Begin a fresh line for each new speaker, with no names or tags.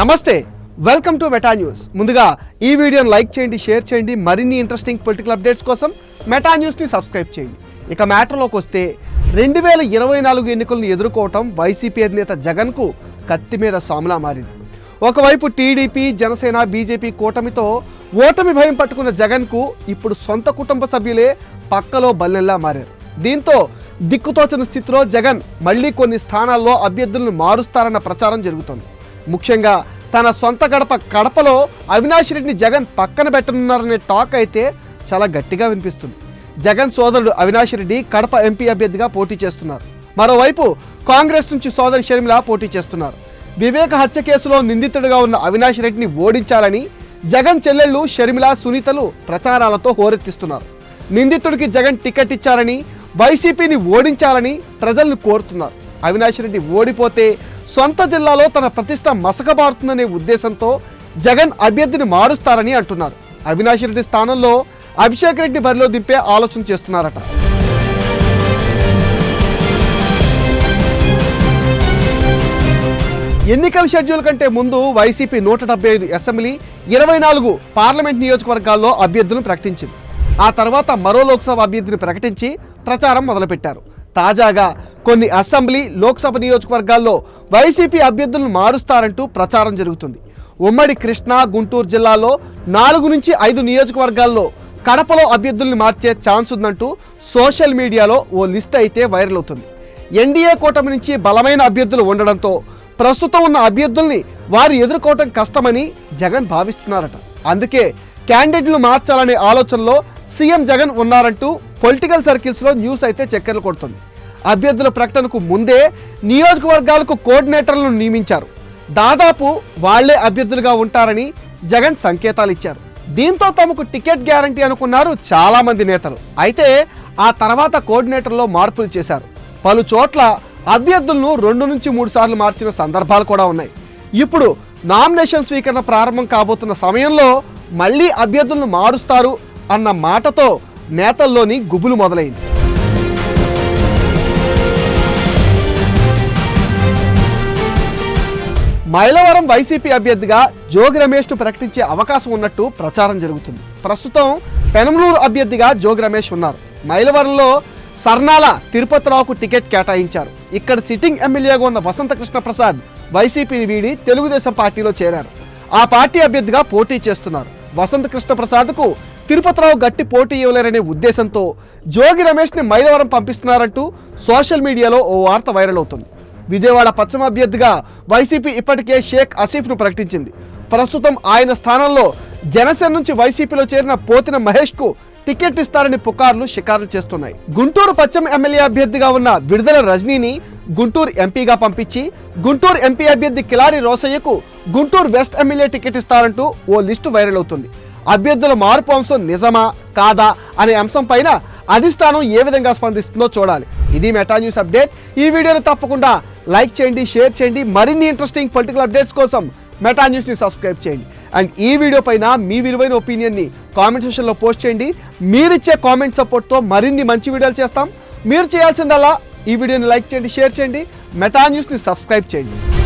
నమస్తే welcome to meta news ముందుగా ఈ వీడియోని లైక్ చేయండి షేర్ చేయండి మరిన్ని ఇంట్రెస్టింగ్ పొలిటికల్ అప్డేట్స్ కోసం మెటా న్యూస్ని సబ్స్క్రైబ్ చేయండి. ఇక మ్యాటర్లోకి వస్తే రెండు వేల ఇరవై నాలుగు ఎన్నికలను ఎదుర్కోవటం వైసీపీ అధినేత జగన్కు కత్తి మీద సాములా మారింది. ఒకవైపు టీడీపీ జనసేన బీజేపీ కూటమితో ఓటమి భయం పట్టుకున్న జగన్కు ఇప్పుడు సొంత కుటుంబ సభ్యులే పక్కలో బల్లెల్లా మారారు. దీంతో దిక్కుతోచని స్థితిలో జగన్ మళ్ళీ కొన్ని స్థానాల్లో అభ్యర్థులను మారుస్తారన్న ప్రచారం జరుగుతోంది. ముఖ్యంగా తన సొంత గడప కడపలో అవినాష్ రెడ్డిని జగన్ పక్కన పెట్టనున్నారనే టాక్ అయితే చాలా గట్టిగా వినిపిస్తుంది. జగన్ సోదరుడు అవినాష్ రెడ్డి కడప ఎంపీ అభ్యర్థిగా పోటీ చేస్తున్నారు. మరోవైపు కాంగ్రెస్ నుంచి సోదరి షర్మిల పోటీ చేస్తున్నారు. వివేక హత్య కేసులో నిందితుడిగా ఉన్న అవినాష్ రెడ్డిని ఓడించాలని జగన్ చెల్లెళ్ళు షర్మిల సునీతలు ప్రచారాలతో హోరెత్తిస్తున్నారు. నిందితుడికి జగన్ టికెట్ ఇచ్చారని వైసీపీని ఓడించాలని ప్రజలను కోరుతున్నారు. అవినాష్ రెడ్డి ఓడిపోతే సొంత జిల్లాలో తన ప్రతిష్ట మసకబారుతుందనే ఉద్దేశంతో జగన్ అభ్యర్థిని మారుస్తారని అంటున్నారు. అవినాష్ రెడ్డి స్థానంలో అభిషేక్ రెడ్డి బరిలో దింపే ఆలోచన చేస్తున్నారట. ఎన్నికల షెడ్యూల్ కంటే ముందు వైసీపీ నూట డెబ్బై ఐదు అసెంబ్లీ ఇరవై నాలుగు పార్లమెంట్ నియోజకవర్గాల్లో అభ్యర్థులను ప్రకటించింది. ఆ తర్వాత మరో లోక్సభ అభ్యర్థిని ప్రకటించి ప్రచారం మొదలుపెట్టారు. తాజాగా కొన్ని అసెంబ్లీ లోక్సభ నియోజకవర్గాల్లో వైసీపీ అభ్యర్థులను మారుస్తారంటూ ప్రచారం జరుగుతుంది. ఉమ్మడి కృష్ణా గుంటూరు జిల్లాలో నాలుగు నుంచి ఐదు నియోజకవర్గాల్లో కడపలో అభ్యర్థుల్ని మార్చే ఛాన్స్ ఉందంటూ సోషల్ మీడియాలో ఓ లిస్ట్ అయితే వైరల్ అవుతుంది. ఎన్డీఏ కూటమి నుంచి బలమైన అభ్యర్థులు ఉండడంతో ప్రస్తుతం ఉన్న అభ్యర్థుల్ని వారు ఎదుర్కోవటం కష్టమని జగన్ భావిస్తున్నారట. అందుకే క్యాండిడేట్లు మార్చాలనే ఆలోచనలో సీఎం జగన్ ఉన్నారంటూ పొలిటికల్ సర్కిల్స్లో న్యూస్ అయితే చక్కెరలు కొడుతుంది. అభ్యర్థుల ప్రకటనకు ముందే నియోజకవర్గాలకు కోఆర్డినేటర్లను నియమించారు. దాదాపు వాళ్ళే అభ్యర్థులుగా ఉంటారని జగన్ సంకేతాలు ఇచ్చారు. దీంతో తమకు టికెట్ గ్యారంటీ అనుకున్నారు చాలా మంది నేతలు. అయితే ఆ తర్వాత కోఆర్డినేటర్లో మార్పులు చేశారు. పలు చోట్ల అభ్యర్థులను రెండు నుంచి మూడు సార్లు మార్చిన సందర్భాలు కూడా ఉన్నాయి. ఇప్పుడు నామినేషన్ స్వీకరణ ప్రారంభం కాబోతున్న సమయంలో మళ్ళీ అభ్యర్థులను మారుస్తారు అన్న మాటతో నేతల్లోని గుబులు మొదలైంది. మైలవరం వైసీపీ అభ్యర్థిగా జోగి రమేష్ను ప్రకటించే అవకాశం ఉన్నట్టు ప్రచారం జరుగుతుంది. ప్రస్తుతం పెనమలూరు అభ్యర్థిగా జోగి రమేష్ ఉన్నారు. మైలవరంలో సర్నాల తిరుపతిరావుకు టికెట్ కేటాయించారు. ఇక్కడ సిట్టింగ్ ఎమ్మెల్యేగా ఉన్న వసంతకృష్ణ ప్రసాద్ వైసీపీని వీడి తెలుగుదేశం పార్టీలో చేరారు. ఆ పార్టీ అభ్యర్థిగా పోటీ చేస్తున్నారు. వసంతకృష్ణ ప్రసాద్కు తిరుపతిరావు గట్టి పోటీ ఇవ్వలేరనే ఉద్దేశంతో జోగి రమేష్ని మైలవరం పంపిస్తున్నారంటూ సోషల్ మీడియాలో ఓ వార్త వైరల్ అవుతుంది. విజయవాడ పశ్చిమ అభ్యర్థిగా వైసీపీ ఇప్పటికే షేక్ అసీఫ్ను ప్రకటించింది. ప్రస్తుతం ఆయన స్థానంలో జనసేన నుంచి వైసీపీలో చేరిన పోతిన మహేష్కు టికెట్ ఇస్తారని పుకార్లు షికారులు చేస్తున్నాయి. గుంటూరు పశ్చిమ ఎమ్మెల్యే అభ్యర్థిగా ఉన్న విడుదల రజనీని గుంటూరు ఎంపీగా పంపించి గుంటూరు ఎంపీ అభ్యర్థి కిలారి రోసయ్యకు గుంటూరు వెస్ట్ ఎమ్మెల్యే టికెట్ ఇస్తారంటూ ఓ లిస్టు వైరల్ అవుతుంది. అభ్యర్థుల మార్పు అంశం నిజమా కాదా అనే అంశం పైన అధిష్టానం ఏ విధంగా స్పందిస్తుందో చూడాలి. ఇది మెటా న్యూస్ అప్డేట్. ఈ వీడియోని తప్పకుండా లైక్ చేయండి షేర్ చేయండి. మరిన్ని ఇంట్రెస్టింగ్ పొలిటికల్ అప్డేట్స్ కోసం మెటా న్యూస్ని సబ్స్క్రైబ్ చేయండి. అండ్ ఈ వీడియో పైన మీ విలువైన ఒపీనియన్ని కామెంట్ సెషన్లో పోస్ట్ చేయండి. మీరిచ్చే కామెంట్ సపోర్ట్తో మరిన్ని మంచి వీడియోలు చేస్తాం. మీరు చేయాల్సిందల్లా ఈ వీడియోని లైక్ చేయండి షేర్ చేయండి. మెటా న్యూస్ని సబ్స్క్రైబ్ చేయండి.